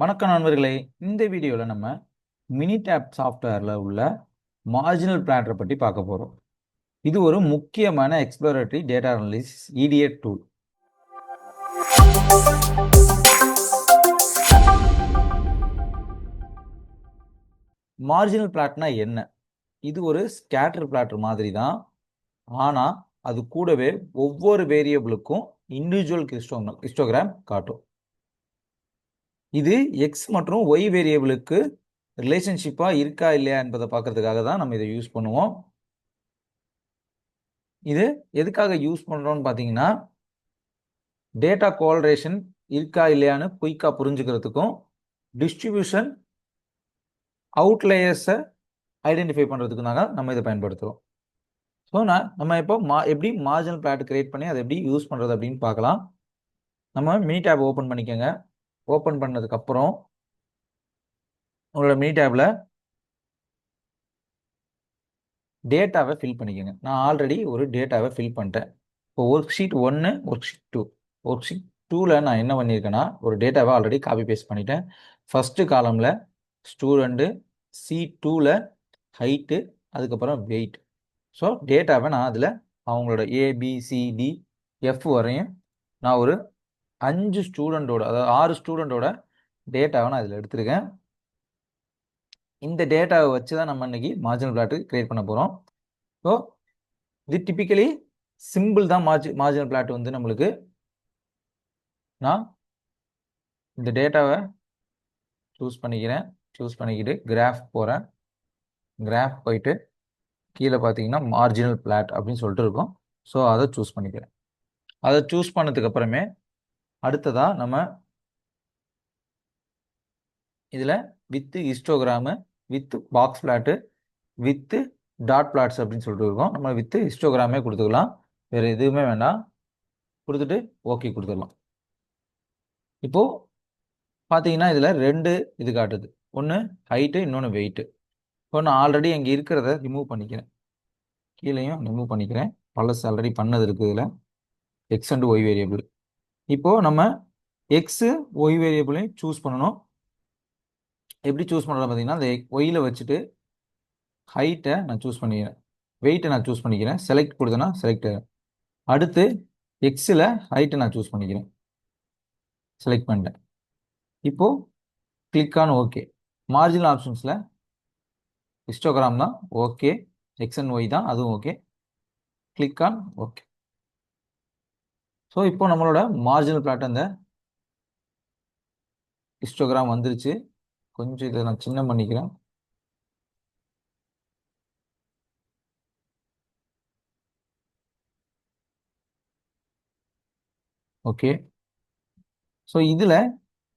வணக்கம் நண்பர்களே. இந்த வீடியோவில் நம்ம மினிடேப் சாஃப்ட்வேரில் உள்ள மார்ஜினல் பிளாட்டரை பற்றி பார்க்க போகிறோம் இது ஒரு முக்கியமான exploratory data analysis EDA tool marginal பிளாட்னா என்ன? இது ஒரு ஸ்கேட்டர் பிளாட்டர் மாதிரி தான். ஆனால் அது கூடவே ஒவ்வொரு வேரியபிளுக்கும் இண்டிவிஜுவல் கிறிஸ்டோ கிறிஸ்டோகிராம் காட்டும். இது எக்ஸ் மற்றும் ஒய் வேரியபிளுக்கு ரிலேஷன்ஷிப்பாக இருக்கா இல்லையா என்பதை பார்க்கறதுக்காக தான் நம்ம இதை யூஸ் பண்ணுவோம். இது எதுக்காக யூஸ் பண்ணுறோம்னு பார்த்தீங்கன்னா டேட்டா கோலரேஷன் இருக்கா இல்லையான்னு குயிக்காக புரிஞ்சுக்கிறதுக்கும் டிஸ்ட்ரிபியூஷன் அவுட்லேயர்ஸை ஐடென்டிஃபை பண்ணுறதுக்கும் தாங்க நம்ம இதை பயன்படுத்துகிறோம் ஸோ நான் நம்ம இப்போ மா எப்படி மார்ஜினல் பிளாட் கிரியேட் பண்ணி அதை எப்படி யூஸ் பண்ணுறது அப்படின்னு பார்க்கலாம். நம்ம மினி டேப் ஓப்பன் பண்ணிக்கோங்க. ஓப்பன் பண்ணதுக்கப்புறம் உங்களோட மினி டேப்பில் டேட்டாவை ஃபில் பண்ணிக்கோங்க. நான் ஆல்ரெடி ஒரு டேட்டாவை ஃபில் பண்ணிட்டேன். இப்போ ஒர்க் ஷீட் ஒன்று worksheet two worksheet டூவில் நான் என்ன பண்ணியிருக்கேன்னா ஒரு டேட்டாவை ஆல்ரெடி காப்பி பேஸ்ட் பண்ணிட்டேன் ஃபஸ்ட்டு காலமில் ஸ்டூடெண்ட்டு சி டூவில் ஹைட்டு அதுக்கப்புறம் வெயிட் ஸோ டேட்டாவை நான் அதில் அவங்களோட ஏபிசிடி எஃப் வரையும் நான் ஒரு அஞ்சு ஸ்டூடெண்ட்டோட அதாவது ஆறு ஸ்டூடெண்ட்டோட டேட்டாவை நான் இதில் எடுத்திருக்கேன். இந்த டேட்டாவை வச்சு தான் நம்ம இன்னைக்கு மார்ஜினல் பிளாட்டு கிரியேட் பண்ண போகிறோம் ஸோ இது டிப்பிக்கலி சிம்பிள் தான் மார்ஜி மார்ஜினல் பிளாட் வந்து நம்மளுக்கு. நான் இந்த டேட்டாவை சூஸ் பண்ணிக்கிறேன். சூஸ் பண்ணிக்கிட்டு கிராஃப் போகிறேன் கிராஃப் போயிட்டு கீழே பார்த்தீங்கன்னா மார்ஜினல் பிளாட் அப்படின்னு சொல்லிட்டு இருக்கும். ஸோ அதை சூஸ் பண்ணிக்கிறேன். அதை சூஸ் பண்ணதுக்கு அப்புறமே அடுத்ததாக நம்ம இதில் with histogram with box plot with dot plots அப்படின்னு சொல்லிட்டு இருக்கோம். நம்ம வித்து ஹிஸ்டோகிராமே கொடுத்துக்கலாம். வேறு எதுவுமே வேண்டாம். கொடுத்துட்டு ஓகே கொடுத்துடலாம். இப்போது பார்த்தீங்கன்னா இதில் ரெண்டு இது காட்டுது. ஒன்று ஹைட்டு இன்னொன்று வெயிட்டு இப்போ நான் ஆல்ரெடி அங்கே இருக்கிறத ரிமூவ் பண்ணிக்கிறேன். கீழேயும் ரிமூவ் பண்ணிக்கிறேன். பழசு ஆல்ரெடி பண்ணது இருக்குது இதில். எக்ஸ் அண்ட் ஒய் வேரியபிள் இப்போது நம்ம எக்ஸு ஒய் வேரியபிளையும் சூஸ் பண்ணணும். எப்படி சூஸ் பண்ணுறது பார்த்தீங்கன்னா அந்த ஒயில் வச்சுட்டு ஹைட்டை நான் சூஸ் பண்ணிக்கிறேன். வெயிட்டை நான் சூஸ் பண்ணிக்கிறேன். செலக்ட் கொடுத்தேன்னா செலக்ட் அடுத்து எக்ஸில் ஹைட்டை நான் சூஸ் பண்ணிக்கிறேன். செலக்ட் பண்ணிட்டேன். இப்போது கிளிக் ஆன் ஓகே மார்ஜினல் ஆப்ஷன்ஸில் ஹிஸ்டோகிராம் தான் ஓகே எக்ஸ் அண்ட் ஒய் தான் அதுவும் okay click on okay so இப்போ நம்மளோட மார்ஜினல் பிளாட் அந்த ஹிஸ்டோகிராம் வந்துருச்சு. கொஞ்சம் இதை நான் சின்ன பண்ணிக்கிறேன். ஓகே ஸோ இதில்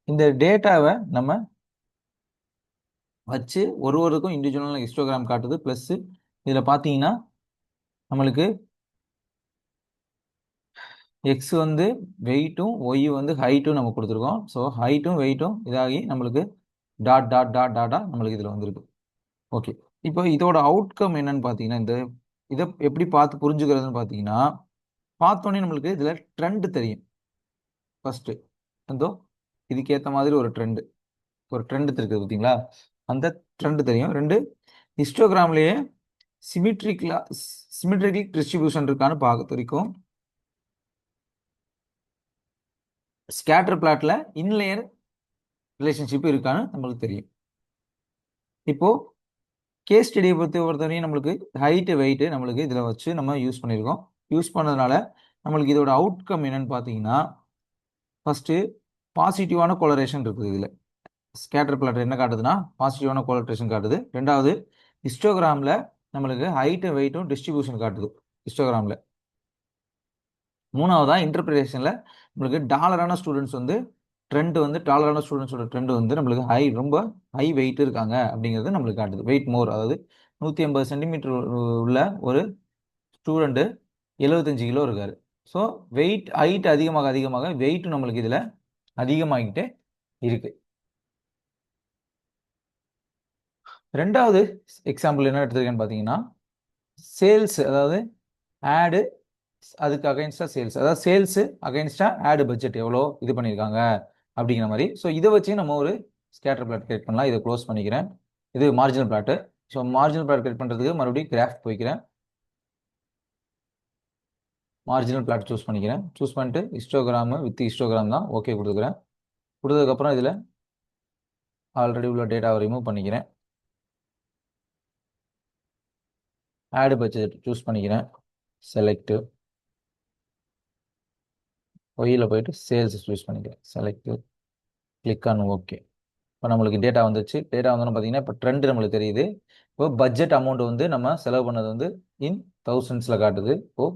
இந்த டேட்டாவை நம்ம வச்சு ஒரு ஒருக்கும் இண்டிவிஜுவலாக ஹிஸ்டோகிராம் காட்டுது. ப்ளஸ்ஸு இதில் பார்த்தீங்கன்னா நம்மளுக்கு எக்ஸ் வந்து வெயிட்டும் ஒய் வந்து ஹைட்டும் நம்ம கொடுத்துருக்கோம். ஸோ ஹைட்டும் வெயிட்டும் இதாகி நம்மளுக்கு டாட் டாட் டாட் டாட்டாக நம்மளுக்கு இதில் வந்திருக்கு. ஓகே இப்போ இதோட அவுட்கம் என்னன்னு பார்த்தீங்கன்னா இந்த இதை எப்படி பார்த்து புரிஞ்சுக்கிறதுன்னு பார்த்தீங்கன்னா பார்த்தோன்னே நம்மளுக்கு இதில் ட்ரெண்டு தெரியும். ஃபஸ்ட்டு எந்தோ இதுக்கேற்ற மாதிரி ஒரு ட்ரெண்டு ஒரு ட்ரெண்டு இருக்குது பார்த்தீங்களா அந்த ட்ரெண்டு தெரியும். ரெண்டு ஹிஸ்டோகிராம்லேயே சிமிட்ரிக்லா சிமிட்ரிக் டிஸ்ட்ரிபியூஷன் இருக்கான்னு பார்க்க வரைக்கும் ஸ்கேட்டர் பிளாட்டில் இன்லேயர் ரிலேஷன்ஷிப் இருக்கான்னு நம்மளுக்கு தெரியும். இப்போது கேஸ் ஸ்டடியை பொறுத்த பொறுத்தவரையும் நம்மளுக்கு ஹைட்டு வெயிட்டு நம்மளுக்கு இதில் வச்சு நம்ம யூஸ் பண்ணியிருக்கோம் யூஸ் பண்ணதுனால நம்மளுக்கு இதோட அவுட்கம் என்னன்னு பார்த்தீங்கன்னா ஃபஸ்ட்டு பாசிட்டிவான கொலரேஷன் இருக்குது இதில். ஸ்கேட்டர் பிளாட் என்ன காட்டுதுன்னா பாசிட்டிவான கொலரேஷன் காட்டுது. ரெண்டாவது ஹிஸ்டோகிராமில் நம்மளுக்கு ஹைட்டும் வெயிட்டும் டிஸ்ட்ரிபியூஷன் காட்டுது. ஹிஸ்டோகிராமில் மூணாவதாக இன்டர்பிரேஷனில் நம்மளுக்கு டாலரான ஸ்டூடெண்ட்ஸ் வந்து ட்ரெண்ட் வந்து டாலரான ஸ்டூடெண்ட்ஸோட ட்ரெண்ட் வந்து நம்மளுக்கு ஹை ரொம்ப ஹை வெயிட் இருக்காங்க அப்படிங்கிறது நம்மளுக்கு காட்டுது. வெயிட் மோர் அதாவது நூற்றி ஐம்பது சென்டிமீட்டர் உள்ள ஒரு ஸ்டூடெண்ட்டு எழுபத்தஞ்சு கிலோ இருக்கார். ஸோ வெயிட் ஹைட் அதிகமாக அதிகமாக வெயிட்டும் நம்மளுக்கு இதில் அதிகமாகிக்கிட்டே இருக்குது ரெண்டாவது எக்ஸாம்பிள் என்ன எடுத்துருக்கேன்னு பார்த்தீங்கன்னா சேல்ஸ் அதாவது ஆடு அதுக்கு அகைன்ஸ்டாக சேல்ஸ் அதாவது சேல்ஸு அகைன்ஸ்டாக ஆடு பட்ஜெட் எவ்வளோ இது பண்ணியிருக்காங்க அப்படிங்கிற மாதிரி. ஸோ இதை வச்சு நம்ம ஒரு ஸ்கேட்டர் பிளாட் கிரியேட் பண்ணலாம். இதை க்ளோஸ் பண்ணிக்கிறேன். இது marginal plot so marginal plot create பண்ணுறதுக்கு மறுபடியும் கிராஃப் போய்க்கிறேன். மார்ஜினல் பிளாட் சூஸ் பண்ணிக்கிறேன். சூஸ் பண்ணிட்டு ஹிஸ்டோகிராமு வித் ஹிஸ்டோகிராம் தான் ஓகே கொடுத்துக்கிறேன். கொடுத்ததுக்கப்புறம் இதில் ஆல்ரெடி உள்ள டேட்டாவை ரிமூவ் பண்ணிக்கிறேன். ஆடு பட்ஜெட் சூஸ் பண்ணிக்கிறேன். செலக்ட்டு ஒயில் போயிட்டு சேல்ஸ் சூஸ் பண்ணிக்கிறேன். செலக்ட் கிளிக் ஆன் ஓகே இப்போ நம்மளுக்கு டேட்டா வந்துச்சு. டேட்டா வந்தோன்னு பார்த்தீங்கன்னா இப்போ ட்ரெண்ட் நம்மளுக்கு தெரியுது. இப்போ பட்ஜெட் அமௌண்ட் வந்து நம்ம செலவு பண்ணது வந்து இன் தௌசண்ட்ஸில் காட்டுது. இப்போது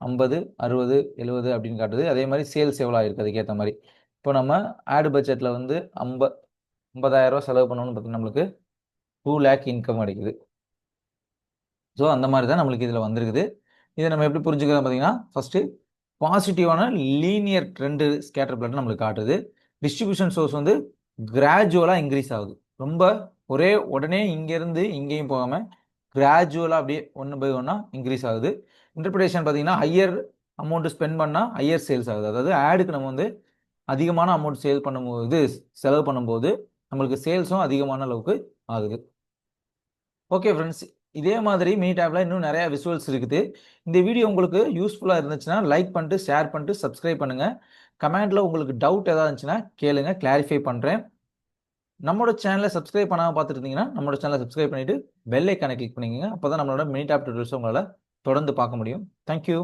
ஐம்பது அறுபது எழுபது அப்படின்னு காட்டுது. அதே மாதிரி சேல்ஸ் எவ்வளோ ஆகிருக்கு அதுக்கேற்ற மாதிரி. இப்போ நம்ம ஆடு பட்ஜெட்டில் வந்து ஐம்ப ஐம்பதாயிரரூவா செலவு பண்ணணும்னு பார்த்தீங்கன்னா நம்மளுக்கு டூ லேக் இன்கம் கிடைக்குது. ஸோ அந்த மாதிரி தான் நம்மளுக்கு இதில் வந்திருக்குது. இதை நம்ம எப்படி புரிஞ்சுக்கிறோம் பார்த்தீங்கன்னா ஃபஸ்ட்டு பாசிட்டிவான லீனியர் ட்ரெண்டு ஸ்கேட்டர் பிளாட் நம்மளுக்கு காட்டுது. டிஸ்ட்ரிபியூஷன் சோர்ஸ் வந்து கிராஜுவலாக இன்க்ரீஸ் ஆகுது. ரொம்ப ஒரே உடனே இங்கேருந்து இங்கேயும் போகாமல் கிராஜுவலாக அப்படியே ஒன்று பை ஒன்றா இன்க்ரீஸ் ஆகுது. இன்டர்பிரேஷன் பார்த்தீங்கன்னா ஹையர் அமௌண்ட்டு ஸ்பெண்ட் பண்ணால் ஹையர் சேல்ஸ் ஆகுது. அதாவது ஆடுக்கு நம்ம வந்து அதிகமான அமௌண்ட் சேல் பண்ணும்போது இது செலவு பண்ணும்போது நம்மளுக்கு சேல்ஸும் அதிகமான அளவுக்கு ஆகுது. ஓகே ஃப்ரெண்ட்ஸ் இதே மாதிரி மினி டேப்பில் இன்னும் நிறையா விசுவல்ஸ் இருக்குது. இந்த வீடியோ உங்களுக்கு யூஸ்ஃபுல்லாக இருந்துச்சுன்னா லைக் பண்ணிட்டு ஷேர் பண்ணிட்டு சப்ஸ்கிரைப் பண்ணுங்கள் கமெண்ட்டில் உங்களுக்கு டவுட் எதாவது இருந்துச்சுன்னா கேளுங்க கிளாரிஃபை பண்ணுறேன் நம்மளோட சேனலை சப்ஸ்கிரைப் பண்ணாமல் பார்த்துட்டு இருந்தீங்கன்னா நம்மளோட சேனலை சப்ஸ்கிரைப் பண்ணிவிட்டு பெல் ஐக்கானை கிளிக் பண்ணிக்கோங்க. அப்போ தான் நம்மளோட மினி டேப் டியூட்டர்ஸ் உங்களால் தொடர்ந்து பார்க்க முடியும். தேங்க்யூ